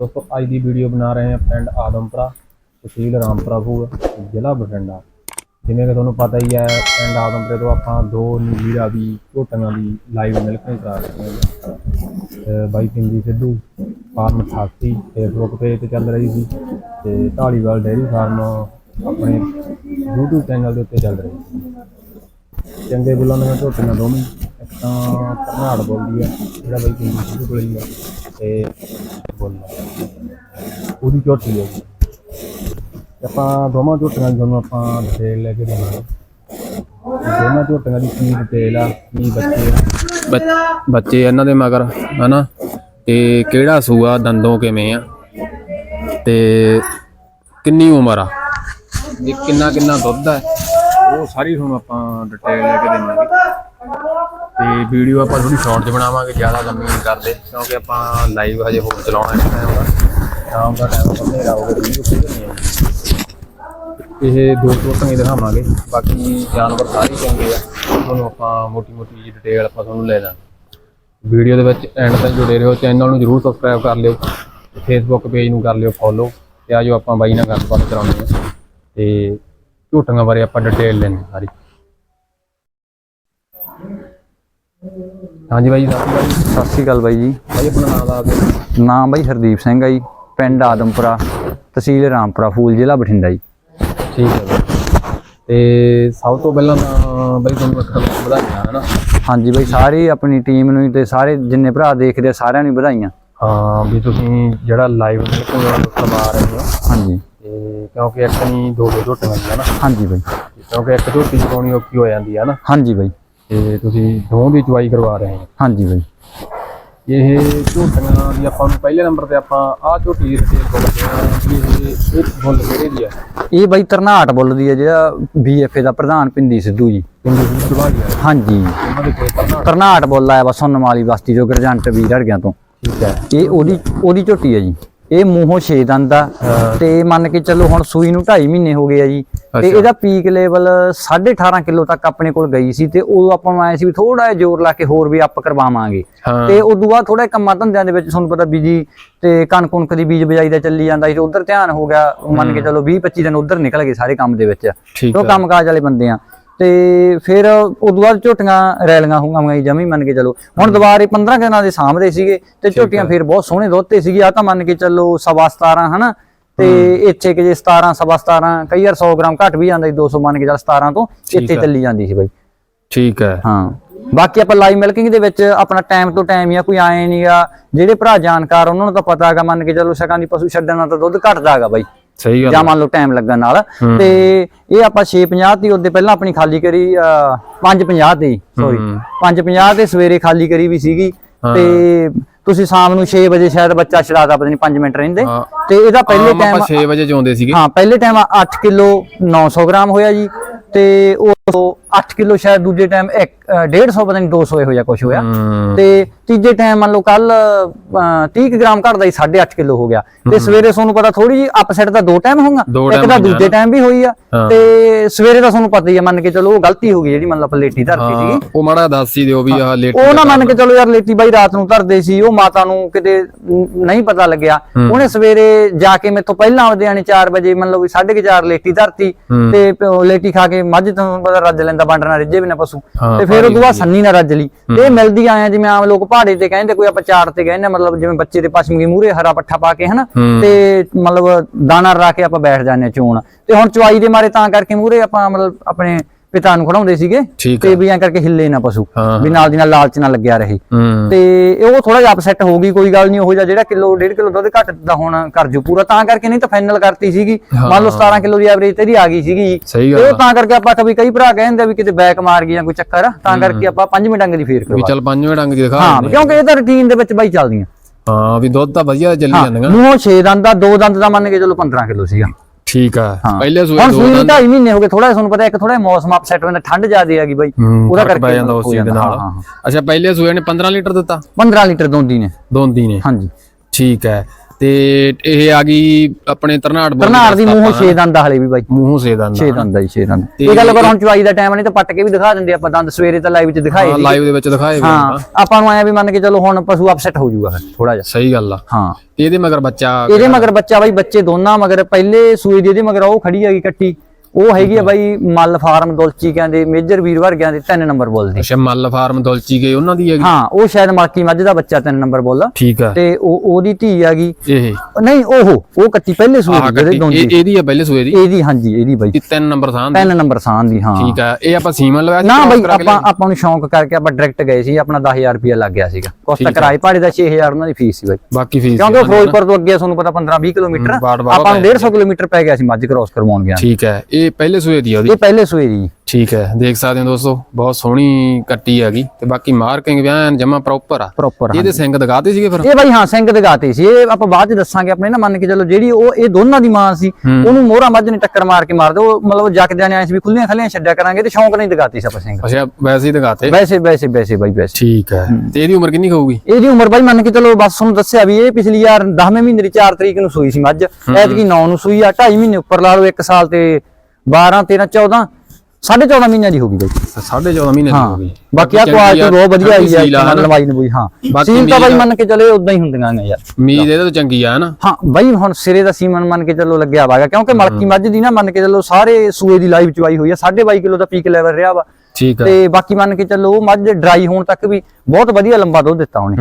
ਦੋਸਤੋ, ਅੱਜ ਦੀ ਵੀਡੀਓ ਬਣਾ ਰਹੇ ਹਾਂ ਪਿੰਡ ਆਦਮਪੁਰਾ, ਤਹਿਸੀਲ ਰਾਮਪੁਰਾ ਫੂਲ ਜ਼ਿਲ੍ਹਾ ਬਠਿੰਡਾ। ਜਿਵੇਂ ਕਿ ਤੁਹਾਨੂੰ ਪਤਾ ਹੀ ਹੈ, ਪਿੰਡ ਆਦਮਪੁਰੇ ਤੋਂ ਆਪਾਂ ਦੋ ਨੀਲੀ ਰਾਵੀ ਝੋਟੀਆਂ ਦੀ ਲਾਈਵ ਮਿਲਕਿੰਗ ਕਰਾ ਰਹੇ ਹਾਂ। ਤੇ ਬਾਈ Pindi Sidhu, farm 88 Facebook page ਤੇ ਚੱਲ ਰਹੀ ਸੀ ਤੇ ਢਾਲੀਵਾਲ ਡੇਅਰੀ ਫਾਰਮ ਆਪਣੇ YouTube ਚੈਨਲ ਦੇ ਉੱਤੇ ਚੱਲ ਰਹੀ ਸੀ। ਚੰਗੇ ਬੁੱਲਾਂ ਦੀਆਂ ਝੋਟੀਆਂ ਦੋਵੇਂ। ਇੱਕ ਤਾਂ ਕਰਨਾੜ ਬੋਲਦੀ ਆ, ਜਿਹੜਾ ਬਾਈ ਪਿੰਦੀ ਸਿੱਧੂ ਕੋਲ ਹੀ ਤੇ ਬੋਲਦਾ ਉਹਦੀ ਝੋਟੀ ਹੈ ਜੀ। ਆਪਾਂ ਦੋਵਾਂ ਝੋਟੀਆਂ ਦੀ ਆਪਾਂ ਡਿਟੇਲ ਲੈ ਕੇ ਦੇਵਾਂਗੇ। ਤੇ ਦੋਨਾਂ ਝੋਟੀਆਂ ਦੀ ਕੀ ਡਿਟੇਲ ਆ, ਕੀ ਬੱਚੇ ਆ? ਬੱਚੇ ਇਹਨਾਂ ਦੇ ਮਗਰ, ਹਨਾ? ਤੇ ਕਿਹੜਾ ਸੂਆ, ਦੰਦੋਂ ਕਿਵੇਂ ਆ? ਤੇ ਕਿੰਨੀ ਉਮਰ ਆ? ਤੇ ਕਿੰਨਾ ਕਿੰਨਾ ਦੁੱਧ ਹੈ ਉਹ ਸਾਰੀ ਤੁਹਾਨੂੰ ਆਪਾਂ ਡਿਟੇਲ ਲੈ ਕੇ ਦੇਵਾਂਗੇ। ਤੇ ਵੀਡੀਓ ਆਪਾਂ ਥੋੜੀ ਸ਼ਾਰਟ 'ਚ ਬਣਾਵਾਂਗੇ, ਜ਼ਿਆਦਾ ਲੰਮੀ ਨਹੀਂ ਕਰਦੇ, ਕਿਉਂਕਿ ਆਪਾਂ ਲਾਈਵ ਹਜੇ ਹੋਰ ਚਲਾਉਣਾ ਇਸ ਟਾਈਮ ਦਾ। ਸ਼ਾਮ ਦਾ ਟਾਈਮ ਹਨੇਰਾ ਹੋ ਗਿਆ ਵੀਡੀਓ ਕੋਈ ਨਹੀਂ ਆਉਂਦੀ ਇਹ ਦੋ ਝੋਟੀਆਂ ਹੀ ਦਿਖਾਵਾਂਗੇ, ਬਾਕੀ ਜਾਨਵਰ ਸਾਰੇ ਚੰਗੇ ਆ। ਤੁਹਾਨੂੰ ਆਪਾਂ ਮੋਟੀ ਮੋਟੀ ਜੀ ਡਿਟੇਲ ਆਪਾਂ ਤੁਹਾਨੂੰ ਲੈ ਦਾਂਗੇ। ਵੀਡੀਓ ਦੇ ਵਿੱਚ ਐਂਡ ਤੱਕ ਜੁੜੇ ਰਹੋ ਚੈਨਲ ਨੂੰ ਜਰੂਰ ਸਬਸਕ੍ਰਾਈਬ ਕਰ ਲਿਓ ਫੇਸਬੁੱਕ ਪੇਜ ਨੂੰ ਕਰ ਲਿਓ ਫੋਲੋ ਤੇ ਆਜੋ ਆਪਾਂ ਬਾਈ ਨਾਲ ਗੱਲਬਾਤ ਕਰਾਉਂਦੇ ਹਾਂ। ਤੇ ਝੋਟੀਆਂ ਬਾਰੇ ਆਪਾਂ ਡਿਟੇਲ ਲੈਣੀ ਸਾਰੀ। ਹਾਂਜੀ ਬਾਈ ਸਤਿ ਸ਼੍ਰੀ ਅਕਾਲ ਬਾਈ ਜੀ। ਬਾਈ ਆਪਣਾ ਨਾਮ ਦੱਸ ਦਿਓ। ਨਾਮ ਬਾਈ ਹਰਦੀਪ ਸਿੰਘ ਆ ਜੀ ਪਿੰਡ ਆਦਮਪੁਰਾ ਤਹਿਸੀਲ ਰਾਮਪੁਰਾ ਫੂਲ ਜ਼ਿਲ੍ਹਾ ਬਠਿੰਡਾ ਜੀ। ਠੀਕ ਹੈ ਬਾਈ। ਤੇ ਸਭ ਤੋਂ ਪਹਿਲਾਂ ਤਾਂ ਬਾਈ ਤੁਹਾਨੂੰ ਵਧਾਈਆਂ ਹੈ ਨਾ ਹਾਂਜੀ ਬਾਈ ਸਾਰੀ ਆਪਣੀ ਟੀਮ ਨੂੰ ਤੇ ਸਾਰੇ ਜਿੰਨੇ ਭਰਾ ਦੇਖਦੇ ਆ ਸਾਰਿਆਂ ਨੂੰ ਵਧਾਈਆਂ। ਹਾਂ ਵੀ ਤੁਸੀਂ ਜਿਹੜਾ ਲਾਈਵ ਬਿਲਕੁਲ ਕਰਵਾ ਰਹੇ। ਹੋ ਹਾਂਜੀ। ਤੇ ਕਿਉਂਕਿ ਇੱਕ ਨਹੀਂ ਦੋ ਦੋ ਝੋਟੀਆਂ ਹੁੰਦੀਆਂ ਨਾ। ਹਾਂਜੀ ਬਾਈ। ਕਿਉਂਕਿ ਇੱਕ ਝੋਟੀ ਚੁਕਾਉਣੀ ਔਖੀ ਹੋ ਜਾਂਦੀ ਹੈ ਨਾ। ਹਾਂਜੀ ਬਾਈ। ਤੇ ਤੁਸੀਂ ਦੋਵਾਂ ਦੀ ਚੁਆਈ ਕਰਵਾ ਰਹੇ ਹੋ। ਹਾਂਜੀ ਬਾਈ। ਇਹ ਝੋਟੀਆਂ ਦੀ ਆਪਾਂ ਨੂੰ ਪਹਿਲੇ ਨੰਬਰ ਤੇ ਆਪਾਂ ਆਹ ਝੋਟੀ ਦੀ ਡਿਟੇਲ ਬੋਲਦੇ ਹਾਂ ਵੀ ਇਹ ਇਹ ਫੁੱਲ ਕਿਹੜੇ ਦੀ ਹੈ ਇਹ ਬਾਈ ਤਰਨਾਟ ਬੁੱਲਦੀ ਆ ਜਿਹੜਾ ਬੀਐਫਏ ਦਾ ਪ੍ਰਧਾਨ ਪਿੰਦੀ ਸਿੱਧੂ ਜੀ। ਪਿੰਡੀ ਦੀ ਚੁਬਾਈ ਹੈ ਹਾਂਜੀ। ਉਹਨਾਂ ਦੇ ਕੋਲ ਕਰਨਾ। ਤਰਨਾਟ ਬੁੱਲ ਆਇਆ ਵਾ ਸੁੰਨਮਾਲੀ ਬਸਤੀ ਜੋ ਗਰਜੰਟ ਵੀਰ ਹੜਗਿਆਂ ਤੋਂ। ਠੀਕ ਹੈ। ਇਹ ਉਹਦੀ ਉਹਦੀ ਝੋਟੀ ਹੈ ਜੀ। ਇਹ ਮੂੰਹੋਂ ਛੇ ਦੰਦ ਆ ਤੇ ਮੰਨ ਕੇ ਚੱਲੋ ਹੁਣ ਸੂਈ ਨੂੰ 2.5 ਮਹੀਨੇ ਹੋ ਗਏ ਆ ਜੀ। ਤੇ। ਇਹਦਾ ਪੀਕ ਲੈਵਲ 18.5 ਕਿਲੋ ਤੱਕ ਆਪਣੇ ਕੋਲ ਗਈ ਸੀ ਤੇ ਉਦੋਂ ਆਪਾਂ ਨੂੰ ਆਏ ਸੀ ਵੀ ਥੋੜਾ ਜਿਹਾ ਜ਼ੋਰ ਲਾ ਕੇ ਹੋਰ ਵੀ ਅਪ ਕਰਵਾਵਾਂਗੇ। ਤੇ ਉਦੋਂ ਬਾਅਦ ਥੋੜਾ ਕੰਮਾਂ ਧੰਦਿਆਂ ਦੇ ਵਿੱਚ ਤੁਹਾਨੂੰ ਪਤਾ ਬੀਜੀ ਤੇ ਕਣਕ ਕੁਣਕ ਦੀ ਬੀਜ ਬਜਾਈ ਦਾ ਚੱਲੀ ਜਾਂਦਾ ਸੀ ਤੇ ਉਧਰ ਧਿਆਨ ਹੋ ਗਿਆ ਮੰਨ ਕੇ ਚੱਲੋ 20 25 ਦਿਨ ਉਧਰ ਨਿਕਲ ਗਏ ਸਾਰੇ ਕੰਮ ਦੇ ਵਿੱਚ। ਉਹ ਹੈ ਕੰਮਕਾਜ ਵਾਲੇ ਬੰਦੇ ਆ। ਤੇ ਫਿਰ ਉਦੋਂ ਬਾਅਦ ਝੋਟੀਆਂ ਰੈਲੀਆਂ ਹੋਊਗੀਆਂ ਜਮੀ ਮੰਨ ਕੇ ਚੱਲੋ। ਹੁਣ ਦੁਬਾਰੇ 15 ਦਿਨਾਂ ਦੇ ਸਾਹਮਣੇ ਸੀਗੇ ਤੇ ਝੋਟੀਆਂ ਫਿਰ ਬਹੁਤ ਸੋਹਣੇ ਦੋਤੇ ਸੀਗੇ। ਆ ਤਾਂ ਮੰਨ ਕੇ ਚੱਲੋ ਸਵਾ 17 ਹਨਾ? ਤੇ ਇੱਥੇ ਕਿ ਜੇ 17 ਸਵਾ 17 ਕਈ ਵਾਰ 100 ਗ੍ਰਾਮ ਘਟ ਵੀ ਜਾਂਦਾ ਸੀ 200 ਮੰਨ ਕੇ ਚੱਲ 17 ਤੋਂ ਇੱਥੇ। ਚੱਲੀ ਜਾਂਦੀ ਸੀ ਬਾਈ। ਠੀਕ ਹੈ। ਹਾਂ। ਬਾਕੀ ਆਪਾਂ ਲਾਈਵ ਮਿਲਕਿੰਗ ਦੇ ਵਿੱਚ ਆਪਣਾ ਟਾਈਮ ਤੋਂ ਟਾਈਮ ਹੀ ਆ ਕੋਈ ਆਏ ਨਹੀਂਗਾ ਜਿਹੜੇ ਭਰਾ ਜਾਣਕਾਰ ਉਹਨਾਂ ਨੂੰ ਤਾਂ ਪਤਾ ਹੈਗਾ ਮੰਨ ਕੇ ਚੱਲੋ ਛਕਾਂ ਦੀ ਪਸ਼ੂ ਛੱਡਣ ਤਾਂ ਦੁੱਧ ਘਟਦਾ ਹੈਗਾ ਬਾਈ। ਸਹੀ ਗੱਲ ਜਾਂ ਮੰਨ ਲਓ ਟਾਈਮ ਲੱਗਣ ਨਾਲ ਤੇ ਇਹ ਆਪਾਂ 650 ਦੀ ਉਹਦੇ ਪਹਿਲਾਂ ਆਪਣੀ ਖਾਲੀ ਕਰੀ 550 ਤੇ ਸੌਰੀ 550 ਤੇ ਸਵੇਰੇ ਖਾਲੀ ਕਰੀ ਵੀ ਸੀਗੀ ਤੇ ਤੁਸੀਂ ਸ਼ਾਮ ਨੂੰ 6 ਵਜੇ ਸ਼ਾਇਦ ਬੱਚਾ ਛਡਾਦਾ ਪਤਾ ਨਹੀਂ 5 ਮਿੰਟ ਰਹਿੰਦੇ ਤੇ ਇਹਦਾ ਪਹਿਲੇ ਆਮ ਆਪਾਂ ਟਾਈਮ 6 ਵਜੇ ਚਾਉਂਦੇ ਸੀਗੇ। ਹਾਂ ਪਹਿਲੇ ਟਾਈਮ 8 ਕਿਲੋ 900 ਗ੍ਰਾਮ ਹੋਇਆ ਜੀ ਤੇ ਉਹ 8 ਕਿਲੋ ਸ਼ਾਇਦ ਦੂਜੇ ਟਾਈਮ 150 ਪਤਾ ਨਹੀਂ 200 ਇਹੋ ਜਿਹਾ ਕੁਝ ਹੋਇਆ। ਤੇ ਤੀਜੇ ਟਾਈਮ ਮੰਨ ਲਓ ਕੱਲ 30 ਕੁ ਗ੍ਰਾਮ ਘਟਦਾ ਹੀ 8.5 ਕਿਲੋ ਹੋ ਗਿਆ। ਤੇ ਸਵੇਰੇ ਤੁਹਾਨੂੰ ਪਤਾ ਥੋੜੀ ਜੀ ਅਪਸੈਟ ਦਾ ਦੋ ਟਾਈਮ ਹੋਊਗਾ ਇੱਕ ਤਾਂ ਦੂਜੇ ਟਾਈਮ ਵੀ ਹੋਈ ਆ। ਤੇ ਸਵੇਰੇ ਤਾਂ ਤੁਹਾਨੂੰ ਪਤਾ ਹੀ ਆ ਮੰਨ ਕੇ ਚਲੋ ਉਹ ਗਲਤੀ ਹੋ ਗਈ ਜਿਹੜੀ ਮੰਨ ਲਓ ਪਲੇਟੀ ਧਰਤੀ ਸੀਗੀ। ਉਹ ਮਾੜਾ ਦੱਸ ਹੀ ਦਿਓ ਵੀ ਆਹ ਲੇਟ ਉਹ ਨਾ ਮੰਨ ਕੇ ਚਲੋ ਯਾਰ ਲੇਟੀ ਬਾਈ ਰਾਤ ਨੂੰ ਧਰਦੇ ਸੀ ਉਹ ਮਾਤਾ ਨੂੰ ਕਿਤੇ ਨਹੀਂ ਪਤਾ ਲੱਗਿਆ। ਉਹਨੇ ਸਵੇਰੇ ਜਾ ਕੇ ਮੇਥੋਂ ਪਹਿਲਾਂ ਆਉਂਦੇ ਆਣੇ 4 ਵਜੇ ਮੰਨ ਲਓ ਵੀ 4:30 ਲੇਟੀ ਧਰਤੀ ਤੇ ਲੇਟੀ ਖਾ ਕੇ ਮੱਝ ਤੋਂ ਪਤਾ ਰੱਜ ਲੈਂਦਾ ਬੰਡਣਾ ਰਿੱਜੇ ਵੀ ਨਾ ਪਸ਼ੂ। ਤੇ ਫਿਰ ਉਦੋਂ ਬਾਅਦ ਸੰਨੀ ਨਾ ਰੱਜ ਲਈ। ਤੇ ਇਹ ਮਿਲਦੀ ਆਇਆ ਜਿਵੇਂ ਆਮ ਲੋਕ ਪਹਾੜੇ ਤੇ ਕਹਿੰਦੇ ਕੋਈ ਆਪਾਂ ਚਾਰ ਤੇ ਕਹਿੰਦੇ ਮਤਲਬ ਜਿਵੇਂ ਬੱਚੇ ਦੇ ਪਸ਼ਮਗੀ ਮੂਰੇ ਹਰਾ ਪੱਠਾ ਪਾ ਕੇ ਹਨਾ? ਤੇ ਮਤਲਬ ਦਾਣਾ ਰਾ ਕੇ ਆਪਾਂ ਬੈਠ ਜਾਂਦੇ ਚੋਣ। ਤੇ ਹੁਣ ਚੁਆਈ ਦੇ ਮਾਰੇ ਤਾਂ ਕਰਕੇ ਮੂਰੇ ਆਪਾਂ ਮਤਲਬ ਆਪਣੇ ਪਿਤਾ ਨੂੰ ਖੜਾਉਂਦੇ ਸੀਗੇ ਤੇ ਵੀ ਐਂ ਕਰਕੇ ਹਿੱਲੇ ਨਾ ਪਸ਼ੂ। ਵੀ ਨਾਲ ਦੀ ਨਾਲ ਲਾਲਚ ਨਾ ਲੱਗਿਆ ਰਹੇ। ਤੇ ਉਹ ਥੋੜਾ ਜਿਹਾ ਅਪਸੈਟ ਹੋ ਗਈ ਕੋਈ ਗੱਲ ਨਹੀਂ ਉਹ ਜਿਹਾ ਜਿਹੜਾ ਕਿਲੋ ਡੇਢ ਕਿਲੋ ਦੁੱਧ ਘੱਟ ਦਾ ਹੁਣ ਕਰ ਜੂ ਪੂਰਾ ਤਾਂ ਕਰਕੇ ਨਹੀਂ ਤਾਂ ਫਾਈਨਲ ਕਰਤੀ ਸੀਗੀ। ਮੰਨ ਲਓ 17 ਕਿਲੋ ਦੀ ਐਵਰੇਜ ਤੇਰੀ ਆ ਗਈ ਸੀਗੀ। ਤੇ ਉਹ ਤਾਂ ਕਰਕੇ ਆਪਾਂ ਕभी ਕਈ ਭਰਾ ਕਹਿੰਦੇ ਵੀ ਕਿਤੇ ਬੈਕ ਮਾਰ ਗਈ ਜਾਂ ਕੋਈ ਚੱਕਰ ਤਾਂ ਕਰਕੇ ਆਪਾਂ ਪੰਜਵੇਂ ਡੰਗ ਦੀ ਫੇਰ ਵੀ ਕਰਵਾ ਚੱਲ ਪੰਜਵੇਂ ਡੰਗ ਦੀ ਦਿਖਾ ਹਾਂ ਕਿਉਂਕਿ ਇਹ ਤਾਂ ਰੁਟੀਨ ਦੇ ਵਿੱਚ ਬਾਈ ਚੱਲਦੀਆਂ। ਹਾਂ ਵੀ ਦੁੱਧ ਤਾਂ ਵਧੀਆ ਚੱਲੀ ਜਾਂਦੀਆਂ। ਮੂੰਹੋਂ 6 ਦੰਦ ਦਾ 2 ਦੰਦ ਦਾ ਮੰਨ ਕੇ ਚਲੋ 15 ਕਿਲੋ ਸੀਗਾ। ਠੀਕ ਆ। ਪਹਿਲੇ ਸੂਏ ਹੁਣ ਦੋ ਸੂਈ ਨੂੰ ਢਾਈ ਮਹੀਨੇ ਹੋ ਗਏ ਥੋੜਾ ਤੁਹਾਨੂੰ ਪਤਾ ਇੱਕ ਥੋੜਾ ਮੌਸਮ ਅਪਸੈਟ ਹੁੰਦਾ ਠੰਡ ਜ਼ਿਆਦੇ ਆ ਗਈ ਬਾਈ। ਉਹਦਾ ਕਰਕੇ ਪੈ ਜਾਂਦਾ ਉਸ ਦੇ ਨਾਲ। ਅੱਛਾ ਪਹਿਲੇ ਸੂਏ ਨੇ 15 ਲੀਟਰ ਦਿੱਤਾ? 15 ਲੀਟਰ ਦੋਂਦੀ ਨੇ। ਦੋਂਦੀ ਨੇ। ਹਾਂਜੀ। ਠੀਕ ਹੈ। ਤੇ ਇਹ ਆ ਗਈ ਆਪਣੇ ਤਰਨਾੜ ਬੋਲੀ ਧਰਨਾੜ ਦੀ ਮੂੰਹੋਂ ਆਪਾਂ, ਛੇ ਦੰਦ ਆ ਹਲੇ ਵੀ ਬਾਈ। ਮੂੰਹੋਂ ਸੇ ਦੰਦ ਛੇ ਦੰਦ ਆ ਜੀ ਛੇ ਦੰਦ। ਤੇ ਇਹ ਗੱਲ ਕਰ ਹੁਣ ਚਵਾਈ ਦਾ ਟਾਈਮ ਨਹੀਂ ਤਾਂ ਪੱਟ ਕੇ ਵੀ ਦਿਖਾ ਦਿੰਦੇ ਆਪਾਂ ਦੰਦ ਸਵੇਰੇ ਤਾਂ ਲਾਈਵ 'ਚ ਦਿਖਾਏ ਸੀ ਲਾਈਵ ਦੇ ਵਿੱਚ ਦਿਖਾਏ ਹਾਂ ਆਪਾਂ। ਨੂੰ ਆਇਆ ਵੀ ਮੰਨ ਕੇ ਚਲੋ ਹੁਣ ਪਸ਼ੂ ਅਪਸੈਟ ਹੋ ਜਾਊਗਾ ਫਿਰ ਥੋੜਾ ਜਿਹਾ। ਸਹੀ ਗੱਲ ਆ। ਹਾਂ। ਇਹਦੇ ਮਗਰ ਬੱਚਾ ਇਹਦੇ ਮਗਰ ਬੱਚਾ ਬਾਈ ਬੱਚੇ ਦੋਨਾਂ ਮਗਰ ਪਹਿਲੇ ਸੂਈ ਦੀ ਇਹਦੇ ਮਗਰ ਉਹ ਖੜੀ ਹੈਗੀ ਕੱਟੀ ਉਹ ਹੈਗੀ ਆ ਬਾਈ ਮੱਲ ਫਾਰਮ ਦੁਲਚੀ ਕਹਿੰਦੇ ਮੇਜਰ ਵੀਰ ਵਰਗਿਆਂ ਦੇ ਤਿੰਨ ਨੰਬਰ ਬੋਲਦੀ ਅੱਛਾ ਮੱਲ ਫਾਰਮ ਦੁਲਚੀ ਗਏ ਉਹਨਾਂ ਦੀ ਹੈਗੀ? ਹਾਂ ਉਹ ਸ਼ਾਇਦ ਮਲਕੀ ਮੱਝ ਦਾ ਬੱਚਾ ਤਿੰਨ ਨੰਬਰ ਬੋਲਦਾ ਠੀਕ ਆ। ਤੇ ਉਹ ਉਹਦੀ ਧੀ ਹੈਗੀ। ਇਹ। ਨਹੀਂ ਉਹ ਉਹ ਕੱਟੀ ਪਹਿਲੇ ਆਹ ਦੀ ਜਿਹੜੇ ਦੋਂਦੀ ਇਹ ਇਹਦੀ ਆ ਪਹਿਲੇ ਸੂਏ ਦੀ? ਇਹਦੀ ਹਾਂਜੀ ਇਹਦੀ ਬਾਈ। ਤਿੰਨ ਨੰਬਰ ਥਾਂ ਦੀ? ਤਿੰਨ ਨੰਬਰ ਸਾਨ ਦੀ ਹਾਂ। ਠੀਕ ਆ। ਇਹ ਆਪਾਂ ਸੀਮਨ ਲਵਾਇਆ ਸੀ ਨਾ ਬਾਈ ਆਪਾਂ ਆਪਾਂ ਨੂੰ ਸ਼ੌਂਕ ਕਰਕੇ ਆਪਾਂ ਡਾਇਰੈਕਟ ਗਏ ਸੀ ਆਪਣਾ 10000 ਰੁਪਇਆ ਲੱਗ ਗਿਆ ਸੀਗਾ। ਕੋਸਤਾ ਕਿਰਾਏ ਭਾੜੇ ਦਾ 6000 ਉਹਨਾਂ ਦੀ ਫੀਸ ਸੀ ਬਾਈ। ਬਾਕੀ ਫੀਸ ਕਿਉਂਕਿ ਫਿਰੋਜ਼ਪੁਰ ਤੋਂ ਅੱਗੇ ਤੁਹਾਨੂੰ ਪਤਾ 15 20 ਕਿਲੋਮੀਟਰ। ਆਪਾਂ ਨੂੰ 150 ਕਿਲੋਮੀਟਰ ਪੈ ਗਿਆ ਸੀ ਮੱਝ ਕ੍ਰੋਸ ਕਰਵਾਉਣ ਗਿਆ। ਠੀਕ ਹੈ। ਇਹ ਪਹਿਲੇ ਸੂਏ ਦੀ ਆ ਉਹਦੀ? ਇਹ ਪਹਿਲੇ ਸੂਏ ਦੀ। ਠੀਕ ਹੈ ਦੇਖ ਸਕਦੇ ਹੋ ਦੋਸਤੋ ਬਹੁਤ ਸੋਹਣੀ ਕੱਟੀ ਹੈਗੀ ਤੇ ਬਾਕੀ ਮਾਰਕਿੰਗ ਵੀ ਐਨ ਜਮਾ ਪ੍ਰੋਪਰ ਆ। ਪ੍ਰੋਪਰ ਇਹਦੇ ਸਿੰਘ ਦਿਖਾਤੇ ਸੀਗੇ ਫਿਰ? ਇਹ ਬਾਈ ਹਾਂ ਸਿੰਘ ਦਗਾਤੇ ਸੀ। ਇਹ ਆਪਾਂ ਬਾਅਦ ਚ ਦੱਸਾਂਗੇ ਆਪਣੇ ਨਾ ਮੰਨ ਕੇ ਚਲੋ ਜਿਹੜੀ ਉਹ ਇਹ ਦੋਨਾਂ ਦੀ ਮਾਂ ਸੀ। ਉਹਨੂੰ ਮੋਹਰਾ ਮੱਝ ਨੇ ਟੱਕਰ ਮਾਰ ਕੇ ਮਾਰ ਦਿਓ ਮਤਲਬ ਜੱਕਦਿਆਂ ਨੇ ਐਂ ਸੀ ਵੀ ਖੁੱਲੀਆਂ ਖੱਲੀਆਂ ਛੱਡਿਆ ਕਰਾਂਗੇ ਤੇ ਸ਼ੌਂਕ ਨਹੀਂ ਦਗਾਤੀ ਸੀ ਆਪਾਂ ਸਿੰਘ। ਅੱਛਾ ਵੈਸੇ ਹੀ ਦਿਖਾਤੇ? ਵੈਸੇ ਵੈਸੇ ਵੈਸੇ ਬਾਈ ਵੈਸੇ। ਠੀਕ ਹੈ। ਤੇ ਇਹਦੀ ਉਮਰ ਕਿੰਨੀ ਹੋਊਗੀ? ਇਹਦੀ ਉਮਰ ਬਾਈ ਮੰਨ ਕੇ ਚਲੋ ਬਸ ਤੁਹਾਨੂੰ ਦੱਸਿਆ ਵੀ ਇਹ ਪਿਛਲੀ ਯਾਰ 10ਵੇਂ ਮਹੀਨੇ ਦੀ 4 ਤਰੀਕ ਨੂੰ ਸੂਈ ਸੀ ਮੱਝ। ਐਤਕੀ 9 ਨੂੰ ਸੂਈ ਆ 2.5 ਮਹੀਨੇ ਉੱਪਰ ਲਾ ਲਓ 1 ਸਾਲ ਤੇ 12 13 14 14.5 ਮਹੀਨਿਆਂ ਦੀ ਹੋ ਗਈ ਬਾਈ। 14.5 ਮਹੀਨੇ ਦੀ ਹੋਊਗੀ ਬਾਕੀ ਆ ਕੁਆਲਿਟੀ ਬਹੁਤ ਵਧੀਆ ਆਈ ਹਨਾ? ਨੂੰ ਬਈ ਹਾਂ। ਬਾਕੀ ਤਾਂ ਬਾਈ ਮੰਨ ਕੇ ਚਲੇ ਉਦਾਂ ਹੀ ਹੁੰਦੀਆਂ ਨੇ ਯਾਰ। ਉਮੀਦ ਇਹਦੇ ਤੋਂ ਚੰਗੀ ਆ ਨਾ ਹਾਂ ਬਾਈ ਹੁਣ ਸਿਰੇ ਦਾ ਸੀਮਨ ਮੰਨ ਕੇ ਚੱਲੋ ਲੱਗਿਆ ਵਾਗਾ ਕਿਉਂਕਿ ਮਲਕੀ ਮੱਝ ਦੀ ਨਾ ਮੰਨ ਕੇ ਚੱਲੋ ਸਾਰੇ ਸੂਏ ਦੀ ਲਾਈਵ ਚਵਾਈ ਹੋਈ ਆ 2.5 ਕਿਲੋ ਦਾ ਪੀਕ ਲੈਵਲ ਰਿਹਾ ਵਾ। ਠੀਕ ਹੈ ਤੇ ਬਾਕੀ ਮੰਨ ਕੇ ਚੱਲੋ ਉਹ ਮੱਝ ਡਰਾਈ ਹੋਣ ਤੱਕ ਵੀ ਬਹੁਤ ਵਧੀਆ ਲੰਬਾ ਦੁੱਧ ਦਿੱਤਾ ਉਹਨੇ।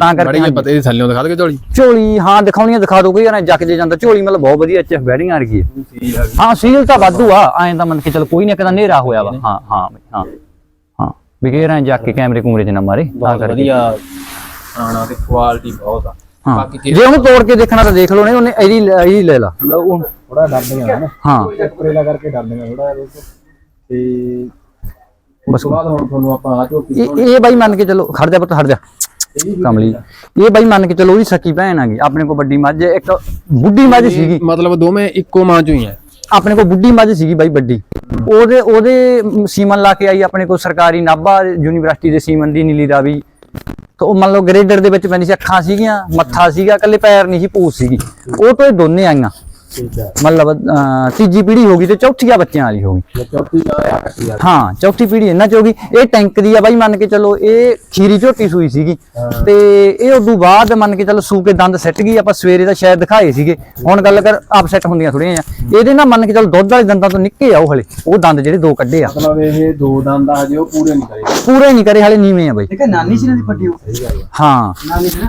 ਤਾਂ ਕਰਕੇ ਬੜੀ ਪਤਾ ਇਹਦੇ ਥੱਲੇੋਂ ਦਿਖਾ ਦੇ ਝੋਲੀ? ਝੋਲੀ ਹਾਂ ਦਿਖਾਉਣੀਆਂ ਦਿਖਾ ਦੋ ਕੋਈ ਯਾਰ ਜੱਕ ਜੇ ਜਾਂਦਾ। ਝੋਲੀ ਮਤਲਬ ਬਹੁਤ ਵਧੀਆ ਚ ਬੈਡਿੰਗ ਆ। ਰਹੀ ਹੈ ਹਾਂ ਸੀਲ ਤਾਂ ਵਾਧੂ ਆ। ਐਂ ਤਾਂ ਮੰਨ ਕੇ ਚੱਲ ਕੋਈ ਨਹੀਂ ਕਦਾ ਹਨੇਰਾ ਹੋਇਆ ਵਾ। ਹਾਂ ਹਾਂ ਬਈ, ਹਾਂ। ਹਾਂ ਵਿਗੇਰ ਜਾ ਕੇ ਕੈਮਰੇ ਕੂਮਰੇ 'ਚ ਨਾ ਮਾਰੇ ਤਾਂ ਬਹੁਤ ਕਰਕੇ। ਵਧੀਆ ਆਣਾ ਤੇ ਕੁਆਲਿਟੀ ਬਹੁਤ ਆ। ਬਾਕੀ ਜੇ ਉਹਨੂੰ ਤੋੜ ਕੇ ਦੇਖਣਾ ਤਾਂ ਦੇਖ ਲਓ ਨਹੀਂ ਉਹਨੇ ਇਹਦੀ ਇਹਦੀ ਲੈ ਲਾ। ਉਹ- ਥੋੜਾ ਡਰਦੇ ਆ ਨਾ। ਹਾਂ। ਉੱਪਰੇਲਾ ਕਰਕੇ ਡਰਦੇ ਆ ਥੋੜਾ ਤੇ ਉਸ ਤੋਂ ਬਾਅਦ ਹੁਣ ਤੁਹਾਨੂੰ ਆਪਾਂ ਆ ਝੋਟੀ ਇਹ ਇਹ ਬਾਈ ਮੰਨ ਕੇ ਚਲੋ ਖੜ ਜਾ ਪੁੱਤ ਖੜ ਜਾ। ਕਮਲੀ। ਇਹ ਬਾਈ ਮੰਨ ਕੇ ਚਲੋ ਉਹਦੀ ਸਕੀ ਭੈਣ ਆ ਗਈ। ਆਪਣੇ ਕੋਲ ਵੱਡੀ ਮੱਝ ਇੱਕ ਬੁੱਢੀ ਮੱਝ ਸੀਗੀ। ਮਤਲਬ ਦੋਵੇਂ ਇੱਕੋ ਮਾਂ ਚੋਂ ਹੀ ਆ। ਆਪਣੇ ਕੋਲ ਬੁੱਢੀ ਮੱਝ ਸੀਗੀ ਬਾਈ ਵੱਡੀ। ਉਹਦੇ ਉਹਦੇ ਮ, ਸੀਮਨ ਲਾ ਕੇ ਆਈ ਆਪਣੇ ਕੋਲ ਸਰਕਾਰੀ ਨਾਭਾ ਯੂਨੀਵਰਸਿਟੀ ਦੇ ਸੀਮਨ ਦੀ ਨੀਲੀ ਰਾਵੀ। ਤਾਂ ਉਹ ਮੰਨ ਲਓ ਗ੍ਰੇਡਰ ਦੇ ਵਿੱਚ ਪੈਂਦੀ ਸੀ ਅੱਖਾਂ ਸੀਗੀਆਂ ਮੱਥਾ ਸੀਗਾ ਇਕੱਲੇ ਪੈਰ ਨਹੀਂ ਸੀ ਪੂਛ ਸੀਗੀ। ਉਹ ਤੋਂ ਇਹ ਦੋਨੇ ਆਈਆਂ। ਠੀਕ ਹੈ। ਮਤਲਬ ਅਹ, ਤੀਜੀ ਪੀੜ੍ਹੀ ਹੋ ਗਈ ਤੇ ਚੌਥੀ ਆ ਬੱਚਿਆਂ ਵਾਲੀ ਹੋ ਗਈ। ਚੌਥੀ ਆ ਆ ਕੱਟੀ ਆ। ਹਾਂ ਚੌਥੀ ਪੀੜ੍ਹੀ ਇਹਨਾਂ ਚ ਹੋ ਗਈ। ਇਹ ਟੈਂਕ ਦੀ ਆ ਬਾਈ ਮੰਨ ਕੇ ਚੱਲੋ ਇਹ ਖੀਰੀ ਝੋਟੀ ਸੂਈ ਸੀਗੀ। ਤੇ ਇਹ ਉਦੋਂ ਬਾਅਦ ਮੰਨ ਕੇ ਚੱਲੋ ਸੂ ਕੇ ਦੰਦ ਸੱਟ ਗਈ ਆਪਾਂ ਸਵੇਰੇ ਦਾ ਸ਼ਾਇਦ ਦਿਖਾਏ ਸੀਗੇ। ਹੁਣ ਗੱਲ ਕਰ ਅਪਸੈਟ ਹੁੰਦੀਆਂ ਥੋੜੀਆਂ ਜਿਹੀਆਂ। ਇਹਦੇ ਨਾਲ ਮੰਨ ਕੇ ਚੱਲ ਦੁੱਧ ਵਾਲੇ ਦੰਦਾਂ ਤੋਂ ਨਿੱਕੇ ਆ ਉਹ ਹਲੇ। ਉਹ ਦੰਦ ਜਿਹੜੇ ਦੋ ਕੱਢੇ ਆ। ਮਤਲਬ ਇਹ ਦੋ ਦੰਦ ਆ ਹਜੇ ਉਹ ਪੂਰੇ ਨਹੀਂ ਕਰੇ। ਪੂਰੇ ਨਹੀਂ ਕਰੇ ਹਲੇ ਨੀਵੇਂ ਆ ਬਾਈ। ਦੇਖਾ ਨਾਨੀ ਸੀ ਨਾ ਦੀ ਪੱਟੀ ਉਹ। ਹਾਂ। ਨਾਨੀ ਸੀ ਨਾ।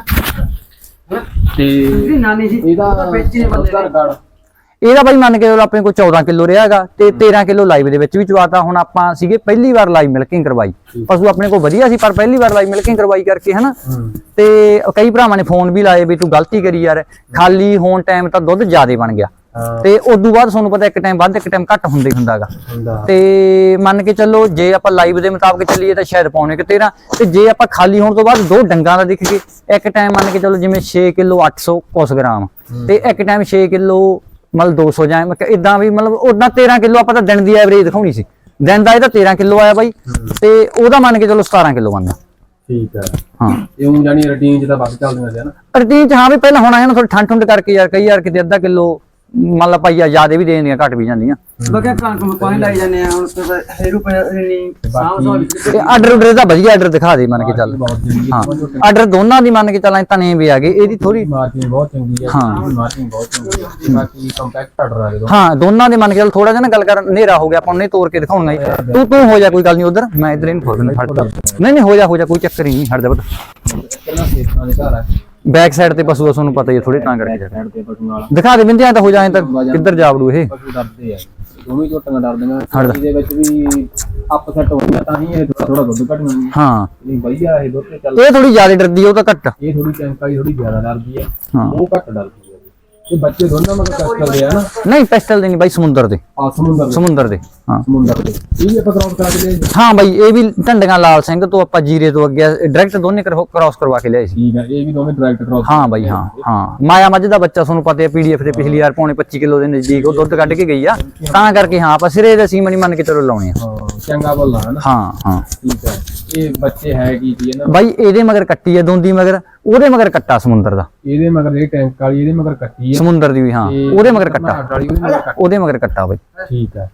ਤੇ ਇਹਦੀ ਨਾਨੀ ਸੀ। ਇਹਦਾ ਵੇਚਣੇ ਬੰਦੇ ਆਧਾਰ ਕਾਰਡ। ਇਹਦਾ ਬਾਈ ਮੰਨ ਕੇ ਚੱਲੋ ਆਪਣੇ ਕੋਲ 14 ਕਿਲੋ ਰਿਹਾ ਹੈਗਾ ਤੇ 13 ਕਿਲੋ ਲਾਈਵ ਦੇ ਵਿੱਚ ਵੀ ਚਵਾਤਾ। ਹੁਣ ਆਪਾਂ ਸੀਗੇ ਪਹਿਲੀ ਵਾਰ ਲਾਈਵ ਮਿਲਕਿੰਗ ਕਰਵਾਈ। ਪਸ਼ੂ ਆਪਣੇ ਕੋਲ ਵਧੀਆ ਸੀ ਪਰ ਪਹਿਲੀ ਵਾਰ ਲਾਈਵ ਮਿਲਕਿੰਗ ਕਰਵਾਈ ਕਰਕੇ ਹਨਾ। ਤੇ ਕਈ ਭਰਾਵਾਂ ਨੇ ਫੋਨ ਵੀ ਲਾਏ ਵੀ ਤੂੰ ਗਲਤੀ ਕਰੀ ਯਾਰ। ਖਾਲੀ ਹੋਣ ਟਾਈਮ ਤਾਂ ਦੁੱਧ ਜ਼ਿਆਦੇ ਬਣ ਗਿਆ। ਤੇ ਉਦੋਂ ਬਾਅਦ ਤੁਹਾਨੂੰ ਪਤਾ ਇੱਕ ਟਾਈਮ ਵੱਧ ਇੱਕ ਟਾਈਮ ਘੱਟ ਹੁੰਦੇ ਹੁੰਦਾਗਾ ਹੁੰਦਾ ਤੇ ਮੰਨ ਕੇ ਚੱਲੋ ਜੇ ਆਪਾਂ ਲਾਈਵ ਦੇ ਮੁਤਾਬਕ ਚੱਲੀਏ ਤਾਂ ਸ਼ਾਇਦ ਪੌਣੇ ਕਿ 13 ਤੇ ਜੇ ਆਪਾਂ ਖਾਲੀ ਹੋਣ ਤੋਂ ਬਾਅਦ ਦੋ ਡੰਗਾਂ ਦਾ ਦਿਖ ਗਏ ਇੱਕ ਟਾਈਮ ਮੰਨ ਕੇ ਚੱਲੋ ਜਿਵੇਂ 6 ਕਿਲੋ 800 ਕੁਸ ਗ੍ਰਾਮ। ਤੇ ਇੱਕ ਟਾਈਮ 6 ਕਿਲੋ ਮਤਲਬ 200 ਜਾਂ ਇਦਾਂ ਵੀ ਮਤਲਬ ਉਦਾਂ 13 ਕਿਲੋ ਆਪਾਂ ਤਾਂ ਦਿਨ ਦੀ ਐਵਰੇਜ ਦਿਖਾਉਣੀ ਸੀ। ਦਿਨ ਦਾ ਇਹਦਾ 13 ਕਿਲੋ ਆਇਆ ਬਾਈ। ਤੇ ਉਹਦਾ ਮੰਨ ਕੇ ਚੱਲੋ 17 ਕਿਲੋ ਬਣਦਾ ਠੀਕ ਹੈ ਹਾਂ। ਇਹ ਜਾਨੀ ਰੁਟੀਨ ਚ ਤਾਂ ਵੱਧ ਚੱਲਦੀਆਂ ਸੀ ਨਾ। ਰੂਟੀਨ ਚ ਹਾਂ ਵੀ ਪਹਿਲਾਂ ਹੁਣ ਆਇਆ ਨਾ ਥੋੜੀ ਠੰਡ ਠੰਡ ਕਰਕੇ ਯਾਰ ਕਈ ਯਾਰ ਕਿਤੇ ਅੱਧਾ ਕਿਲੋ ਮੰਨ ਲਾ ਪਾਈਆ ਜ਼ਿਆਦੇ ਵੀ ਦੇ ਦਿੰਦੀਆਂ ਘੱਟ ਵੀ ਜਾਂਦੀਆਂ। ਬਗਾ ਕਣਕ ਨੂੰ ਪਾਣੀ ਲਾਈ ਜਾਂਦੇ ਆ ਹੁਣ ਤਾਂ ਹੈਰੂ ਪੈ ਨਹੀਂ ਸਾਹ ਸਾਹ ਤੇ ਆਰਡਰ ਉਡਰ ਦਾ ਵਧੀਆ ਆਰਡਰ ਦਿਖਾ ਦੇ ਮੰਨ ਕੇ ਚੱਲ। ਹਾਂ ਆਰਡਰ ਦੋਨਾਂ ਦੀ ਮੰਨ ਕੇ ਚੱਲਾਂ ਤਣੇ ਵੀ ਆ ਗਏ ਇਹਦੀ ਥੋੜੀ ਮਾਰਕਿੰਗ ਬਹੁਤ ਚੰਗੀ ਹੈ। ਹਾਂ। ਮਾਰਕਿੰਗ ਬਹੁਤ ਚੰਗੀ ਹੈ ਤੇ ਬਾਕੀ ਕੰਪੈਕਟ ਆਰਡਰ ਆ ਜਦੋਂ। ਹਾਂ ਦੋਨਾਂ ਦੇ ਮੰਨ ਕੇ ਚੱਲ ਥੋੜਾ ਜਿਹਾ ਨਾ ਗੱਲ ਕਰ ਹਨੇਰਾ ਹੋ ਗਿਆ ਆਪਾਂ ਉਹਨੇ ਤੋੜ ਕੇ ਦਿਖਾਉਣਾ ਹੀ ਤੂੰ ਤੂੰ ਹੋ ਜਾ ਕੋਈ ਗੱਲ ਨਹੀਂ ਉਧਰ ਮੈਂ ਇਧਰ ਇਹਨੂੰ ਫੋੜ ਦਿੰਦਾ ਫੜ ਨਹੀਂ ਨਹੀਂ ਹੋ ਜਾ ਹੋ ਜਾ ਕੋਈ ਚੱਕਰ ਹੀ ਨਹੀਂ ਹਟ ਜਾ ਪੁੱਤ ਪਹਿਲਾਂ ਖੇਤਾਂ ਦੇ ਘਰ ਹੈ ਬੈਕ ਸਾਈਡ ਤੇ ਪਸ਼ੂ ਆ, ਤੁਹਾਨੂੰ ਪਤਾ ਹੀ ਥੋੜੇ ਤਾਂ ਕਰਕੇ ਸਾਈਡ ਤੇ ਪਸ਼ੂ ਨਾਲ। ਦਿਖਾ ਦੇ ਬਿੰਦਿਆਂ ਤਾਂ ਹੋ ਜਾਏ ਤਾਂ ਕਿੱਧਰ ਜਾ ਵੜੂ ਇਹ? ਪਸ਼ੂ ਡਰਦੇ ਆ। ਦੋਵੇਂ ਝੋਟੀਆਂ ਡਰਦੀਆਂ। ਇਹਦੇ ਵਿੱਚ ਵੀ ਅਪਸੈਟ ਹੋ ਗਿਆ ਤਾਂ ਹੀ ਇਹ ਥੋੜਾ ਦੁੱਧ ਘਟਣਾ। ਹਾਂ। ਨਹੀਂ ਵਧੀਆ ਇਹ ਦੁੱਧ ਤੇ ਚੱਲ ਇਹ ਥੋੜੀ ਜ਼ਿਆਦਾ ਡਰਦੀ ਆ, ਉਹ ਤਾਂ ਘੱਟ। ਇਹ ਥੋੜੀ ਚੰਕਾਈ ਥੋੜੀ ਜ਼ਿਆਦਾ ਡਰਦੀ ਹੈ ਹਾਂ। ਉਹ ਘੱਟ ਡਰਦੀ ਇਹ ਬੱਚੇ ਦੋਨਾਂ ਮਗਰ ਕਸ ਕਰਦੇ ਆ ਨਾ? ਨਹੀਂ ਪੈਸਟਲ ਦੇ ਨਹੀਂ ਬਾਈ ਸਮੁੰਦਰ ਦੇ। ਆ ਸਮੁੰਦਰ ਦੇ। ਸਮੁੰਦਰ ਦੇ ਹਾਂ। ਸਮੁੰਦਰ ਦੇ। ਇਹ ਵੀ ਆਪਾਂ ਕਰਾਉਟ ਕਰਾ ਕੇ ਲਿਆਏ ਹਾਂ ਬਾਈ ਇਹ ਵੀ ਢੰਡੀਆਂ ਲਾਲ ਸਿੰਘ ਤੋਂ ਆਪਾਂ ਜੀਰੇ ਤੋਂ ਅੱਗੇ ਡਾਇਰੈਕਟ ਦੋਨੇ ਕ੍ਰਾਸ ਕਰਵਾ ਕੇ ਲਿਆਏ ਸੀ। ਠੀਕ ਹੈ ਇਹ ਵੀ ਦੋਵੇਂ ਡਾਇਰੈਕਟ ਕਰਾਉਟ ਹਾਂ ਬਾਈ ਹਾਂ ਹਾਂ। ਮਾਇਆ ਮੱਝ ਦਾ ਬੱਚਾ ਤੁਹਾਨੂੰ ਪਤਾ ਹੈ ਪੀਡੀਐਫ ਦੇ ਪਿਛਲੀ ਵਾਰ ਪੌਣੇ 25 ਕਿਲੋ ਦੇ ਨਜ਼ਦੀਕ ਉਹ ਦੁੱਧ ਕੱਢ ਕੇ ਗਈ ਆ। ਤਾਂ ਕਰਕੇ ਹਾਂ ਆਪਾਂ ਸਿਰੇ ਦੇ ਸੀਮਨ ਹੀ ਮੰਨ ਕੇ ਚਲੋ ਲਾਉਣੇ ਆ। ਹਾਂ ਚੰਗਾ ਬੋਲਣਾ ਹੈ ਨਾ? ਹਾਂ ਹਾਂ। ਠੀਕ ਹੈ ਇਹ ਬੱਚੇ ਹੈ ਕੀ ਕੀ ਇਹਨਾਂ ਬਾਈ ਇਹਦੇ ਮਗਰ ਕੱਟੀ ਆ ਦੋਂਦੀ ਮਗਰ। ਉਹਦੇ ਮਗਰ ਕੱਟਾ ਸਮੁੰਦਰ ਦਾ। ਇਹਦੇ ਮਗਰ ਜਿਹੜੀ ਟੈਂਕ ਵਾਲੀ ਇਹਦੇ ਮਗਰ ਕੱਟੀ ਹੈ। ਸਮੁੰਦਰ ਦੀ ਵੀ ਹਾਂ। ਤੇ ਉਹਦੇ ਮਗਰ ਕੱਟਾ। ਵਾਲੀ ਉਹਦੇ ਮਗਰ ਕੱਟੀ। ਉਹਦੇ ਮਗਰ ਕੱਟਾ ਬਈ। ਠੀਕ ਹੈ।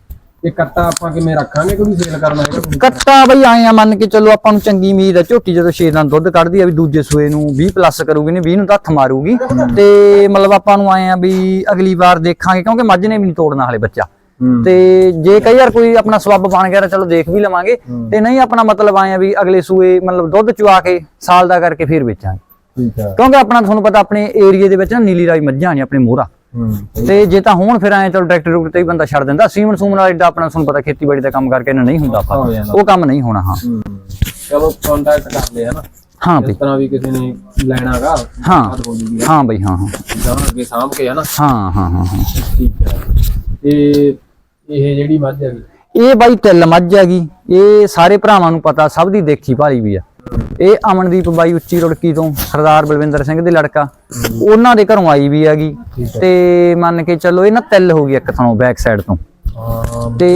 ਇਹ ਕੱਟਾ ਆਪਾਂ ਕਿਵੇਂ ਰੱਖਾਂਗੇ? ਕੋਈ ਸੇਲ ਕਰਨਾ ਹੈਗਾ? ਕੱਟਾ ਬਈ ਆਏ ਆ ਮੰਨ ਕੇ ਚੱਲੋ ਆਪਾਂ ਨੂੰ ਚੰਗੀ ਉਮੀਦ ਆ ਝੋਟੀ ਜਦੋਂ 6 ਦਿਨ ਦੁੱਧ ਕੱਢਦੀ ਆ ਵੀ ਦੂਜੇ ਸੂਏ ਨੂੰ 20 ਪਲੱਸ ਕਰੂਗੀ ਨੇ 20 ਨੂੰ ਤਾਂ ਹੱਥ ਮਾਰੂਗੀ। ਤੇ ਮਤਲਬ ਆਪਾਂ ਨੂੰ ਆਏ ਆ ਵੀ ਅਗਲੀ ਵਾਰ ਦੇਖਾਂਗੇ ਕਿਉਂਕਿ ਮੱਝ ਨੇ ਵੀ ਨਹੀਂ ਤੋੜਨਾ ਹਲੇ ਬੱਚਾ। ਹੂੰ। ਤੇ ਜੇ ਕਈ ਵਾਰ ਕੋਈ ਆਪਣਾ ਸਬੱਬ ਬਣ ਗਿਆ ਤਾਂ ਚਲੋ ਦੇਖ ਵੀ ਲਵਾਂਗੇ। ਤੇ ਨਹੀਂ ਆਪਣਾ ਮਤਲਬ ਆਏ ਆ ਵੀ ਅਗਲੇ ਸੂਏ ਮਤਲਬ ਦੁੱਧ ਚੁਆ ਕੇ ਸਾਲ ਦਾ ਕਰਕੇ ਫਿਰ ਵੇਚਾਂਗੇ। ਠੀਕ ਕਿਉਂਕਿ ਆਪਣਾ ਤੁਹਾਨੂੰ ਪਤਾ ਆਪਣੇ ਏਰੀਏ ਦੇ ਵਿੱਚ ਨਾ ਨੀਲੀ ਰਾਈ ਮੱਝਾਂ ਨੇ ਆਪਣੇ ਮੋਹਰਾ। ਤੇ ਜੇ ਤਾਂ ਹੁਣ ਫਿਰ ਐਂ ਚਲੋ ਡਾਇਰੈਕਟ ਰੂਟ ਤੇ ਹੀ ਬੰਦਾ ਛੱਡ ਦਿੰਦਾ ਸੀਮਨ ਸੂਮਨ ਵਾਲਾ ਏਡਾ ਆਪਣਾ ਤੁਹਾਨੂੰ ਪਤਾ ਖੇਤੀਬਾੜੀ ਦਾ ਕੰਮ ਕਰਕੇ ਇਹਨਾਂ ਨਹੀਂ ਹੁੰਦਾ ਆਪਾਂ। ਉਹ ਕੰਮ ਨਹੀਂ ਹੋਣਾ ਹਾਂ। ਚਲੋ ਕੰਟੈਕਟ ਕਰ ਲਿਆ ਨਾ। ਹਾਂ ਬਈ। ਇਸ ਤਰ੍ਹਾਂ ਵੀ ਕਿਸੇ ਨੇ ਲੈਣਾਗਾ ਹਾਂ। ਹੋ ਬਈ ਹਾਂ ਹਾਂ। ਜਾਂ ਅੱਗੇ ਸਾਂਭ ਕੇ ਹੈ ਨਾ। ਹਾਂ ਹਾਂ ਹਾਂ ਠੀਕ ਹੈ ਤੇ ਇਹ ਜਿਹੜੀ ਮੱਝ ਹੈਗੀ? ਇਹ ਬਾਈ ਤਿਲ ਮੱਝ ਹੈਗੀ। ਇਹ ਸਾਰੇ ਭਰਾਵਾਂ ਨੂੰ ਪਤਾ ਸਭ ਦੀ ਦੇਖੀ ਭਾਲੀ ਵੀ ਆ। ਇਹ ਅਮਨਦੀਪ ਬਾਈ ਉੱਚੀ ਰੁੜਕੀ ਤੋਂ ਸਰਦਾਰ ਬਲਵਿੰਦਰ ਸਿੰਘ ਦੇ ਲੜਕਾ। ਉਹਨਾਂ ਦੇ ਘਰੋਂ ਆਈ ਵੀ ਹੈਗੀ। ਤੇ ਮੰਨ ਕੇ ਚੱਲੋ ਇਹ ਨਾ ਤਿਲ ਹੋ ਗਈ ਇੱਕ ਥਾਂ ਬੈਕ ਸਾਈਡ ਤੋਂ। ਤੇ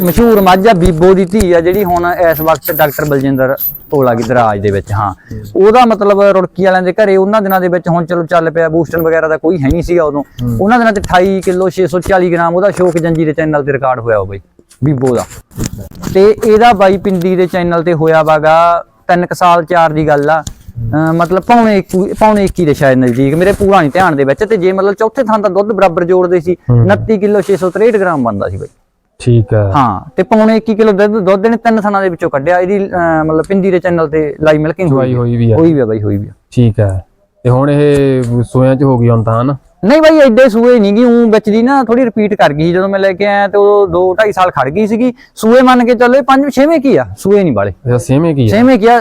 ਮਸ਼ਹੂਰ ਮੱਝ ਬੀਬੋ ਦੀ ਧੀ ਆ ਜਿਹੜੀ ਹੁਣ ਇਸ ਵਕਤ ਡਾਕਟਰ ਬਲਜਿੰਦਰ ਤੋਲਾ ਕੀ ਦਰਾਜ ਦੇ ਵਿੱਚ ਹਾਂ। ਉਹਦਾ ਮਤਲਬ ਰੁੜਕੀ ਵਾਲਿਆਂ ਦੇ ਘਰੇ ਉਹਨਾਂ ਦਿਨਾਂ ਦੇ ਵਿੱਚ ਹੁਣ ਚਲੋ ਚੱਲ ਪਿਆ ਬੂਸਟਰ ਵਗੈਰਾ ਦਾ ਕੋਈ ਹੈ ਨਹੀਂ ਸੀਗਾ ਉਦੋਂ। ਉਹਨਾਂ ਦਿਨਾਂ ਤੇ 28 ਕਿਲੋ 640 ਗ੍ਰਾਮ ਉਹਦਾ ਸ਼ੋਕ ਜੰਜੀ ਦੇ ਚੈਨਲ ਤੇ ਰਿਕਾਰਡ ਹੋਇਆ ਉਹ ਬਈ ਬੀਬੋ ਦਾ। ਤੇ ਇਹਦਾ ਬਾਈ ਪਿੰਡੀ ਦੇ ਚੈਨਲ ਤੇ ਹੋਇਆ ਵਾਗਾ ਤਿੰਨ ਕੁ ਸਾਲ ਚਾਰ ਦੀ ਗੱਲ ਆ। ਮਤਲਬ ਪੌਣੇ ਇੱਕੀ- ਪੌਣੇ 21 ਦੇ ਸ਼ਾਇਦ ਨਜ਼ਦੀਕ ਮੇਰੇ ਪੂਰਾ ਨਹੀਂ ਧਿਆਨ ਦੇ ਵਿੱਚ। ਤੇ ਜੇ ਮਤਲਬ ਚੌਥੇ ਥਾਂ ਦਾ ਦੁੱਧ ਬਰਾਬਰ ਜੋੜਦੇ ਸੀ 29 ਕਿਲੋ 663 ਗ੍ਰਾਮ ਬਣਦਾ ਸੀ ਬਈ। ਠੀਕ ਹੈ ਹਾਂ ਤੇ ਪੌਣੇ 21 ਕਿਲੋ ਦੁੱਧ ਦੁੱਧ ਨੇ ਤਿੰਨ ਥਾਂ ਦੇ ਵਿੱਚੋਂ ਕੱਢਿਆ। ਇਹਦੀ ਮਤਲਬ ਪਿੰਦੀ ਦੇ ਚੈਨਲ ਤੇ ਲਾਈਵ ਮਿਲਕਿੰਗ ਦਵਾਈ ਹੋਈ ਵੀ ਆ। ਹੋਈ ਵੀ ਆ। ਬਾਈ ਹੋਈ ਵੀ ਆ। ਠੀਕ ਹੈ ਤੇ ਹੁਣ ਇਹ ਸੋਇਆਂ ਚ ਹੋ ਗਈ ਹੁਣ ਤਾਂ ਹਨਾ ਨਹੀਂ ਬਾਈ ਐਡੇ ਸੂਏ ਨਹੀਂ ਗਈ ਉਹ ਵਿੱਚ ਦੀ ਨਾ ਥੋੜੀ ਰਿਪੀਟ ਕਰ ਗਈ ਜਦੋਂ ਮੈਂ ਲੈ ਕੇ ਆਇਆ ਤੇ ਉਹ 2 2.5 ਸਾਲ ਖੜ ਗਈ ਸੀਗੀ। ਸੂਏ ਮੰਨ ਕੇ ਚੱਲੋ ਇਹ ਪੰਜ ਛੇਵੇਂ ਕੀ ਆ? ਸੂਏ ਨਹੀਂ ਵਾਲੇ। ਅੱਛਾ ਕੀ ਹੈ ਛੇਵੇਂ ਕੀ ਆ?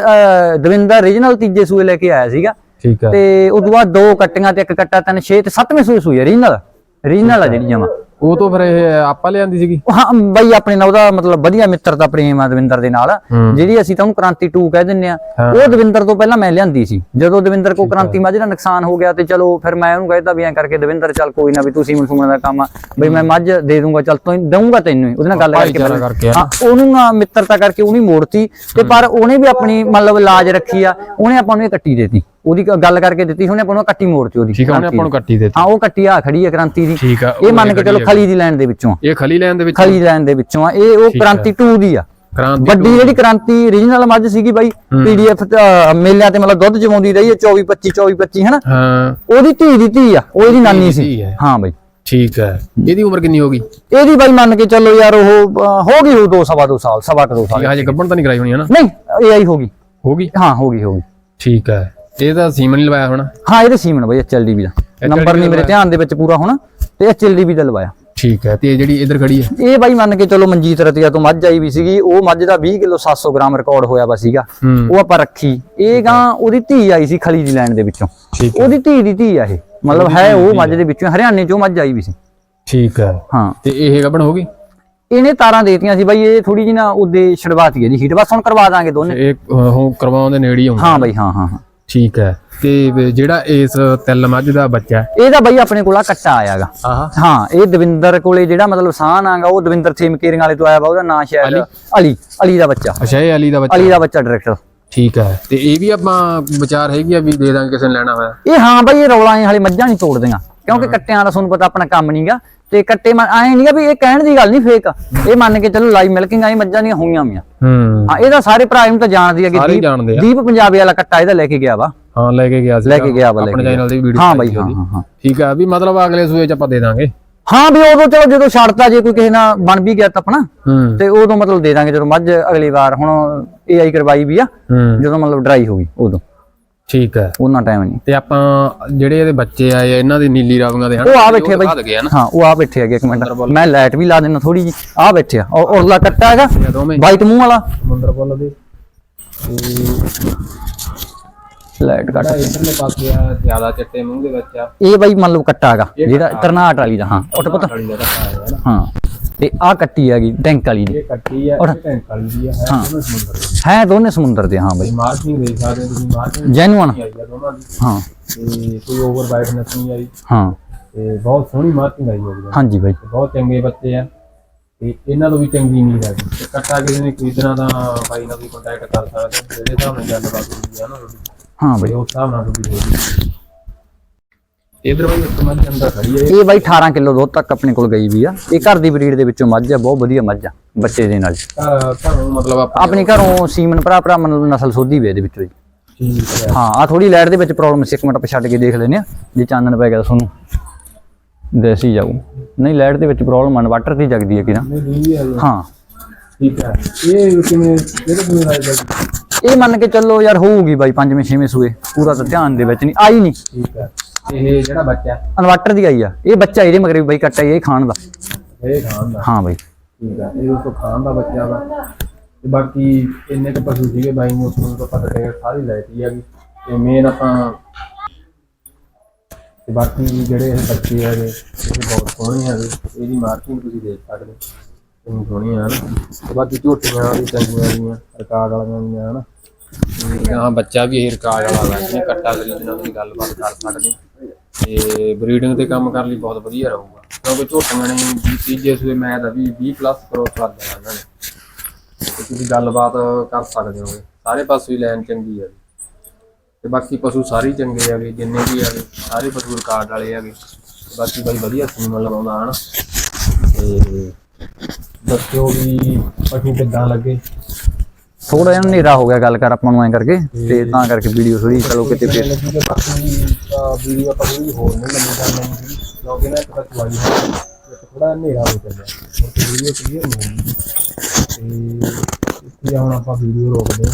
ਦਵਿੰਦਰ ਰੀਜਨਲ ਤੀਜੇ ਸੂਏ ਲੈ ਕੇ ਆਇਆ ਸੀਗਾ। ਠੀਕ ਹੈ ਤੇ ਤੋਂ ਬਾਅਦ ਦੋ ਕੱਟੀਆਂ ਤੇ ਇੱਕ ਕੱਟਾ ਤਿੰਨ ਛੇ ਤੇ ਸੱਤਵੇਂ ਸੂਏ ਸੂਈ ਰੀਜਨਲ ਰੀਜਨਲ ਆ। ਜਿਹੜੀ ਜਮਾ। ਉਹ ਤੋਂ ਫਿਰ ਇਹ ਆਪਾਂ ਲਿਆਂਦੀ ਸੀਗੀ। ਹਾਂ ਬਈ ਆਪਣੇ ਨਾਲ ਉਹਦਾ ਮਤਲਬ ਵਧੀਆ ਮਿੱਤਰਤਾ ਪ੍ਰੇਮ ਆ ਦਵਿੰਦਰ ਦੇ ਨਾਲ। ਜਿਹੜੀ ਅਸੀਂ ਤਾਂ ਉਹਨੂੰ ਕ੍ਰਾਂਤੀ 2 ਕਹਿ ਦਿੰਨੇ ਆ ਉਹ ਦਵਿੰਦਰ ਤੋਂ ਪਹਿਲਾਂ ਮੈਂ ਲਿਆਂਦੀ ਸੀ। ਜਦੋਂ ਦਵਿੰਦਰ ਕੋ ਕ੍ਰਾਂਤੀ ਮੱਝ ਦਾ ਨੁਕਸਾਨ ਹੋ ਗਿਆ ਤੇ ਚਲੋ ਫਿਰ ਮੈਂ ਉਹਨੂੰ ਕਹਿਤਾ ਵੀ ਐਂ ਕਰਕੇ ਦਵਿੰਦਰ ਚੱਲ ਕੋਈ ਨਾ ਵੀ ਤੂੰ ਸੀਮਨ ਸੁਮਨ ਦਾ ਕੰਮ ਆ। ਬਈ ਮੈਂ ਮੱਝ ਦੇ ਦੂੰਗਾ ਚੱਲ ਤੂੰ ਦਊਂਗਾ ਤੈਨੂੰ। ਉਹਦੇ ਨਾਲ ਗੱਲ ਕਰਕੇ। ਹਾਂ ਉਹਨੂੰ ਨਾ ਮਿੱਤਰਤਾ ਕਰਕੇ ਉਹਨੇ ਮੋੜਤੀ ਤੇ ਪਰ ਉਹਨੇ ਵੀ ਆਪਣੀ ਮਤਲਬ ਲਾਜ ਰੱਖੀ ਆ। ਉਹਨੇ ਆਪਾਂ ਨੂੰ ਇਹ ਕੱਟੀ ਦੇਤੀ। ਉਹਦੀ ਗੱਲ ਕਰਕੇ ਦਿੱਤੀ ਸੀ ਉਹਨੇ ਆਪਾਂ ਨੂੰ ਕੱਟੀ ਮੋੜਤੀ ਉਹਦੀ ਠੀਕ ਹੈ ਉਹਨੇ ਆਪਾਂ ਨੂੰ ਕੱਟੀ ਦੇ ਹਾਂ ਉਹ ਕੱਟੀ ਆ ਖੜੀ ਆ ਕ੍ਰਾਂਤੀ ਦੀ। ਠੀਕ ਆ ਇਹ ਮੰਨ ਕੇ ਚਲੋ ਖਲੀ ਦੀ ਲਾਈਨ ਦੇ ਵਿੱਚੋਂ। ਇਹ ਖਲੀ ਲੈਣ ਦੇ ਵਿੱਚ? ਖਲੀ ਲਾਈਨ ਦੇ ਵਿੱਚੋਂ ਆ। ਇਹ ਉਹ ਕ੍ਰਾਂਤੀ 2 ਦੀ ਆ। ਕ੍ਰਾਂਤੀ ਵੱਡੀ ਜਿਹੜੀ ਕ੍ਰਾਂਤੀ ਰੀਜਨਲ ਮੱਝ ਸੀਗੀ ਬਾਈ ਪੀਡੀਐਫ ਮੇਲਿਆਂ ਤੇ ਮਤਲਬ ਦੁੱਧ ਜਮਾਉਂਦੀ ਰਹੀ ਹੈ 24 25 24 25 ਹੈਨਾ? ਹਾਂ। ਉਹਦੀ ਧੀ ਦੀ ਧੀ ਆ ਉਹ ਇਹਦੀ ਨਾਨੀ ਸੀ। ਹੈ। ਹਾਂ ਬਾਈ। ਠੀਕ ਹੈ। ਇਹਦੀ ਉਮਰ ਕਿੰਨੀ ਹੋ ਗਈ? ਠੀਕ ਇਹਦੀ ਬਾਈ ਮੰਨ ਕੇ ਚੱਲੋ ਯਾਰ ਉਹ ਹੋ ਗਈ ਉਹ 2 ਸਵਾ 2 ਸਾਲ ਸਵਾ ਕੁ ਦੋ ਸਾਲ। ਹੈ ਹਜੇ ਗੱਬਣ ਤਾਂ ਨਹੀਂ ਕਰਾਈ ਹੋਣੀ ਹਨਾ? ਨਹੀਂ ਇਹ ਆਈ ਹੋ ਗਈ। ਹੋ ਗਈ? ਹਾਂ ਹੋ ਗਈ ਹੋ ਗਈ। ਠੀਕ ਹੈ ਇਹ ਤਾਂ ਸੀਮਨ ਹੀ ਲਵਾਇਆ ਹੋਣਾ। ਹਾਂ ਇਹਦੇ ਸੀਮਨ ਬਾਈ ਐਚਐਲਡੀਬੀ ਦਾ। ਨੰਬਰ ਨਹੀਂ ਮੇਰੇ ਧਿਆਨ ਦੇ ਵਿੱਚ ਪੂਰਾ ਹੋਣਾ ਤੇ ਐਚਐਲਡੀਬੀ ਦਾ ਲਵਾਇਆ। ਠੀਕ ਹੈ ਤੇ ਇਹ ਜਿਹੜੀ ਇਧਰ ਖੜੀ ਹੈ। ਇਹ ਬਾਈ ਮੰਨ ਕੇ ਚਲੋ ਮਨਜੀਤ ਰਤੀਆ ਤੋਂ ਮੱਝ ਆਈ ਵੀ ਸੀਗੀ ਉਹ ਮੱਝ ਦਾ 20 ਕਿਲੋ 700 ਗ੍ਰਾਮ ਰਿਕਾਰਡ ਹੋਇਆ ਵਾ ਸੀਗਾ। ਹੂੰ। ਉਹ ਆਪਾਂ ਰੱਖੀ। ਇਹ ਗਾਂ ਉਹਦੀ ਧੀ ਆਈ ਸੀ ਖਲੀ ਦੀ ਲੈਣ ਦੇ ਵਿੱਚੋਂ। ਉਹਦੀ ਧੀ ਦੀ ਧੀ ਆ ਇਹ। ਮਤਲਬ ਹੈ ਉਹ ਮੱਝ ਦੇ ਵਿੱਚੋਂ ਹਰਿਆਣੇ ਚੋਂ ਮੱਝ ਆਈ ਵੀ ਸੀ। ਠੀਕ ਹੈ। ਹਾਂ। ਤੇ ਇਹ ਗੱਬਣ ਹੋ ਗਈ? ਇਹਨੇ ਤਾਰਾਂ ਦੇਤੀਆਂ ਸੀ ਬਾਈ ਇਹ ਥੋੜੀ ਜਿਹੀ ਨਾ ਉਹਦੇ ਛਡਵਾਤੀ ਇਹਦੀ ਹੀਟ ਬਸ ਹੁਣ ਕਰਵਾ ਦਾਂਗੇ ਦੋਨੇ। ਇਹ ਕਰਵਾਉਣ ਦੇ ਨੇੜੇ ਹੀ ਹੁੰਦਾ ਹਾਂ। ਬਾਈ ਹਾਂ ਹਾਂ ਹਾਂ। ਠੀਕ ਹੈ। ਤੇ ਵੀ ਜਿਹੜਾ ਇਸ ਤਿਲ ਮੱਝ ਦਾ ਬੱਚਾ ਹੈ। ਇਹਦਾ ਬਾਈ ਆਪਣੇ ਕੋਲ ਆ ਕੱਟਾ ਆਇਆਗਾ। ਆਹਾ। ਹਾਂ ਇਹ ਦਵਿੰਦਰ ਕੋਲੇ ਜਿਹੜਾ ਮਤਲਬ ਸਾਨ ਆਗਾ ਉਹ ਦਵਿੰਦਰ ਥੀਮ ਕੇਰਿੰਗ ਵਾਲੇ ਤੋਂ ਆਇਆ ਵਾ ਉਹਦਾ ਨਾਂ ਸ਼ਾਇਦ ਅਲੀ। ਅਲੀ ਦਾ ਬੱਚਾ। ਅੱਛਾ ਇਹ ਅਲੀ ਦਾ ਬੱਚਾ। ਅਲੀ ਦਾ ਬੱਚਾ ਡਾਇਰੈਕਟਰ ਠੀਕ ਹੈ। ਤੇ ਇਹ ਵੀ ਆਪਾਂ ਵਿਚਾਰ ਹੈਗੀ ਆ ਵੀ ਦੇ ਦਾਂਗੇ ਕਿਸੇ ਨੇ ਲੈਣਾ ਹੋਇਆ? ਇਹ ਹਾਂ ਬਾਈ ਇਹ ਰੌਲਾ ਇਹ ਹਾਲੇ ਮੱਝਾਂ ਨਹੀਂ ਤੋੜਦੀਆਂ। ਕਿਉਂਕਿ ਕੱਟਿਆਂ ਦਾ ਤੁਹਾਨੂੰ ਪਤਾ ਆਪਣਾ ਕੰਮ ਨਹੀਂਗਾ ਤੇ ਕੱਟੇ ਐ ਨਹੀਂਗਾ ਵੀ ਇਹ ਕਹਿਣ ਦੀ ਗੱਲ ਨਹੀਂ ਫੇਕ ਇਹ ਮੰਨ ਕੇ ਚੱਲੋ ਲਾਈਵ ਮਿਲਕਿੰਗ ਆਈ ਮੱਝਾਂ ਦੀਆਂ ਹੋਈਆਂ ਵੀਆਂ ਹੂੰ। ਹਾਂ ਇਹਦਾ ਸਾਰੇ ਭਰਾ ਇਹਨੂੰ ਤਾਂ ਜਾਣਦੀ ਆ ਕਿ ਸਾਰੇ ਦੀਪ ਜਾਣਦੇ ਆ। ਦੀਪ ਪੰਜਾਬੀ ਵਾਲਾ ਕੱਟਾ ਇਹਦਾ ਲੈ ਕੇ ਗਿਆ ਵਾ। ਹਾਂ ਲੈ ਕੇ ਗਿਆ ਸੀ। ਲੈ ਕੇ ਗਿਆ ਵਾ ਲੈ ਆਪਣੇ ਕੇ ਚੈਨਲ ਤੇ ਵੀਡੀਓ ਹਾਂ ਬਾਈ ਹਾਂ ਹਾਂ ਹਾਂ ਹਾਂ। ਠੀਕ ਹੈ ਵੀ ਮਤਲਬ ਅਗਲੇ ਸੂਏ ਚ ਆਪਾਂ ਦੇ ਦਾਂਗੇ। ਹਾਂ ਵੀ ਉਦੋਂ ਚਲੋ ਜਦੋਂ ਛੱਡਤਾ ਜੇ ਕੋਈ ਕਿਸੇ ਨਾਲ ਬਣ ਵੀ ਗਿਆ ਤਾਂ ਆਪਣਾ ਹੂੰ। ਤੇ ਉਦੋਂ ਮਤਲਬ ਦੇ ਦਾਂਗੇ ਜਦੋਂ ਮੱਝ ਅਗਲੀ ਵਾਰ ਹੁਣ ਏਆਈ ਕਰਵਾਈ ਵੀ ਆ ਹੂੰ। ਜਦੋਂ ਮਤਲਬ ਡਰਾਈ ਹੋ ਗਈ ਉਦੋਂ। ਠੀਕ ਹੈ। ਉਹਨਾਂ ਟਾਈਮ ਨਹੀਂ। ਤੇ ਆਪਾਂ ਜਿਹੜੇ ਇਹਦੇ ਬੱਚੇ ਆਏ ਆ ਇਹਨਾਂ ਦੀ ਨੀਲੀ ਰਾਵੀਆਂ ਦੇ ਹਨ? ਉਹ ਆ ਬੈਠੇ ਬਾਈ। ਹਾਂ ਉਹ ਆ ਬੈਠੇ ਹੈਗੇ ਇੱਕ ਮਿੰਟ। ਮੈਂ ਲਾਈਟ ਵੀ ਲਾ ਦੇਣਾ ਥੋੜੀ ਜੀ ਆ ਬੈਠੇ ਆ। ਉਹ ਉਰਲਾ ਕੱਟਾ ਹੈਗਾ। ਵਾਈਟ ਮੂੰਹ ਵਾਲਾ। ਸਮੁੰਦਰ ਬੁੱਲ ਦੇ ਲਾਈਟ ਕੱਟ ਇਧਰਲੇ ਪਾਸੇ ਆ ਜ਼ਿਆਦਾ ਚਿੱਟੇ ਮੂੰਹ ਦੇ ਵਿੱਚ ਆ। ਇਹ ਬਾਈ ਮੰਨ ਲਓ ਕੱਟਾ ਹੈਗਾ ਜਿਹੜਾ ਕਰਨਾਟ ਵਾਲੀ ਦਾ ਹਾਂ। ਉੱਠ ਪਤਾ। ਹਾਂ। ਤੇ ਆ ਕੱਟੀ ਹੈਗੀ ਟੈਂਕ ਵਾਲੀ ਦੀ। ਇਹ ਕੱਟੀ ਇਹ ਟੈਂਕ ਵਾਲੀ ਦੀ ਹੈ ਸਮੁੰਦਰ ਦੀ। ਹੈ ਦੋਨੇ ਸਮੁੰਦਰ ਦੇ ਹਾਂ ਬਾਈ। ਮਾਰਕਿੰਗ ਦੇਖ ਸਕਦੇ ਹੋ ਤੁਸੀਂ ਮਾਰਕਿੰਗ ਜੈਨੂਅਨ ਦੀ। ਹਾਂ। ਤੇ ਕੋਈ ਓਵਰ ਬਾਈਟਨੈਸ ਨਹੀਂ ਆਈ। ਹਾਂ। ਤੇ ਬਹੁਤ ਸੋਹਣੀ ਮਾਰਕਿੰਗ ਆਈ ਹੋਈ ਹੈ ਹਾਂਜੀ ਬਾਈ। ਬਹੁਤ ਚੰਗੇ ਬੱਚੇ ਆ। ਤੇ ਇਹਨਾਂ ਤੋਂ ਵੀ ਚੰਗੀ ਨੀਂਦ ਹੈ। ਤੇ ਕੱਟਾ ਕਿਸੇ ਨੇ ਖਰੀਦਣਾ ਤਾਂ ਬਾਈ ਨਾਲ ਵੀ ਕੰਟੈਕਟ ਕਰ ਸਕਦੇ ਹੋ ਜਿਹੜੇ ਹਿਸਾਬ ਨਾਲ ਗੱਲਬਾਤ ਹੁੰਦੀ ਆ ਨਾ। ਹਾਂ ਬਈ। ਉਸ ਹਿਸਾਬ ਨਾਲ ਤੁਹਾਡੀ ਹੋਊਗੀ ਇਧਰ ਬਈ ਇੱਕ ਮੱਝ ਅੰਦਰ ਖੜੀ ਹੈ ਇਹ। ਬਾਈ 18 ਕਿਲੋ ਦੁੱਧ ਤੱਕ ਆਪਣੇ ਕੋਲ ਗਈ ਵੀ ਆ। ਇਹ ਘਰ ਦੀ ਬਰੀਡ ਦੇ ਵਿੱਚੋਂ ਮੱਝ ਆ ਬਹੁਤ ਵਧੀਆ ਮੱਝ ਆ ਬੱਚੇ ਦੇ ਨਾਲ। ਘਰ- ਘਰੋਂ ਮਤਲਬ ਆਪਾਂ ਆਪਣੇ ਘਰੋਂ ਸੀਮਨ ਭਰਾ ਭਰਾ ਮਨ ਨਸਲ ਸੋਧੀ ਵੇ ਇਹਦੇ ਵਿੱਚੋਂ ਜੀ। ਠੀਕ ਹੈ ਹਾਂ ਆ ਥੋੜੀ ਲਾਈਟ ਦੇ ਵਿੱਚ ਪ੍ਰੋਬਲਮ ਸੀ ਇੱਕ ਮਿੰਟ ਛੱਡ ਕੇ ਦੇਖ ਲੈਨੇ ਆ ਜੇ ਚਾਨਣ ਪੈ ਗਿਆ ਤਾਂ ਤੁਹਾਨੂੰ ਦੇਸੀ ਜਾਊ। ਨਹੀਂ ਲਾਈਟ ਦੇ ਵਿੱਚ ਪ੍ਰੋਬਲਮ ਵਾਟਰ ਦੀ ਜਗਦੀ ਹੈ ਕਿਦਾਂ ਨਹੀਂ ਦੀ ਹੈ ਹਾਂ। ਠੀਕ ਹੈ ਇਹ ਕਿਵੇਂ ਕਿਹੜੇ ਕਿਵੇਂ ਰਾਇਦਾ ਇਹ ਮੰਨ ਕੇ ਚੱਲੋ ਯਾਰ ਹੋਊਗੀ ਬਾਈ ਪੰਜਵੇਂ ਛੇਵੇਂ ਸੂਏ। ਪੂਰਾ ਤਾਂ ਧਿਆਨ ਦੇ ਵਿੱਚ ਨਹੀਂ ਆਈ ਨਹੀਂ। ਠੀਕ ਹੈ ਇਹ ਜਿਹੜਾ ਬੱਚਾ। ਇਨਵਰਟਰ ਦੀ ਆਈ ਆ। ਇਹ ਬੱਚਾ ਇਹਦੇ ਮਗਰ ਵੀ ਬਾਈ ਕੱਟਾ ਇਹ ਖਾਣ ਦਾ। ਇਹ ਖਾਣ ਦਾ। ਹਾਂ ਬਾਈ। ਠੀਕ ਹੈ ਇਹ ਉਸ ਖਾਣ ਦਾ ਬੱਚਾ ਵਾ। ਤੇ ਬਾਕੀ ਇੰਨੇ ਕੁ ਪਸ਼ੂ ਸੀਗੇ ਬਾਈ ਨੂੰ ਤਾਂ ਪਤਾ ਸਾਰੀ ਲੈਤੀ ਹੈਗੀ ਤੇ ਮੇਨ ਆਪਾਂ ਤੇ ਬਾਕੀ ਜਿਹੜੇ ਇਹ ਬੱਚੇ ਹੈਗੇ ਇਹ ਬਹੁਤ ਸੋਹਣੇ ਹੈਗੇ ਇਹਦੀ ਮਾਰਕਿੰਗ ਤੁਸੀਂ ਦੇਖ ਸਕਦੇ ਹੋ। ਸੋਹਣੀ ਹੈ ਨਾ। ਤੇ ਬਾਕੀ ਝੋਟੀਆਂ ਵੀ ਚੰਗੀਆਂ ਗਈਆਂ ਰਿਕਾਰਡ ਵਾਲੀਆਂ ਗਈਆਂ ਹਨਾ। ਤੇ ਹਾਂ, ਬੱਚਾ ਵੀ ਇਹ ਰਿਕਾਰਡ ਵਾਲਾ ਵਾ, ਜਿਹਨੇ ਕੱਟਾ ਕਰੀ ਜਿਹਨਾਂ ਤੁਸੀਂ ਗੱਲਬਾਤ ਕਰ ਸਕਦੇ ਹੋ। ਤੇ ਬਰੀਡਿੰਗ ਤੇ ਕੰਮ ਕਰਨ ਲਈ ਬਹੁਤ ਵਧੀਆ ਰਹੂਗਾ, ਕਿਉਂਕਿ ਝੋਟੀਆਂ ਨੇ ਵੀ ਤੀਜੇ ਸੂਏ ਮੈਂ ਤਾਂ ਵੀ 20 ਪਲੱਸ ਕਰੋ ਕਰ ਦੇਣਾ ਇਹਨਾਂ ਨੇ। ਤੇ ਤੁਸੀਂ ਗੱਲਬਾਤ ਕਰ ਸਕਦੇ ਹੋਗੇ ਸਾਰੇ ਪਾਸੇ ਹੀ ਲਾਈਨ ਚੰਗੀ ਹੈ ਤੇ ਬਾਕੀ ਪਸ਼ੂ ਸਾਰੇ ਚੰਗੇ ਹੈਗੇ ਜਿੰਨੇ ਵੀ ਹੈਗੇ ਸਾਰੇ ਪਸ਼ੂ ਰਿਕਾਰਡ ਵਾਲੇ ਹੈਗੇ ਬਾਕੀ ਬਾਈ ਵਧੀਆ ਸੀਮਨ ਲਗਾਉਂਦਾ ਹਨ। ਤੇ ਦੱਸਿਓ ਵੀ ਪਸ਼ੂ ਕਿੱਦਾਂ ਲੱਗੇ। ਥੋੜਾ ਜਿਹਾ ਹਨੇਰਾ ਹੋ ਗਿਆ ਗੱਲ ਕਰ ਆਪਾਂ ਨੂੰ ਐ ਕਰਕੇ ਤੇ ਤਾਂ ਕਰਕੇ ਵੀਡੀਓ ਥੋੜੀ ਚਲੋ ਕਿਤੇ ਫਿਰ। ਵੀਡੀਓ ਆਪਾਂ ਥੋੜੀ ਹੋਰ ਨਹੀਂ ਲੰਮੀ ਕਰ ਲੈਣੀ ਨਾ ਇੱਕ ਤਾਂ ਚਵਾਈ ਹੈ ਇੱਕ ਥੋੜਾ ਹਨੇਰਾ ਹੋ ਹੋਰ ਵੀਡੀਓ ਕਲੀਅਰ ਨਹੀਂ ਤੇ ਇੱਥੇ ਹੁਣ ਆਪਾਂ ਵੀਡੀਓ ਰੋਕਦੇ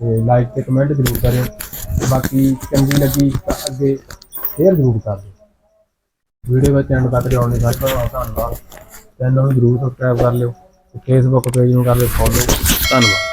ਤੇ ਲਾਈਕ ਤੇ ਕਮੈਂਟ ਜ਼ਰੂਰ ਕਰਿਓ ਬਾਕੀ ਚੰਗੀ ਲੱਗੀ ਤਾਂ ਅੱਗੇ ਸ਼ੇਅਰ ਜ਼ਰੂਰ ਕਰ ਦਿਓ ਵੀਡੀਓ ਵਿੱਚ ਐਂਡ ਤੱਕ ਜਾਣ ਲਈ ਸਾਡਾ ਧੰਨਵਾਦ ਚੈਨਲ ਨੂੰ ਜ਼ਰੂਰ ਸਬਸਕ੍ਰਾਈਬ ਕਰ ਲਿਓ ਤੇ ਫੇਸਬੁੱਕ ਪੇਜ ਨੂੰ ਕਰ ਲਿਓ ਫੋਲੋ ਧੰਨਵਾਦ।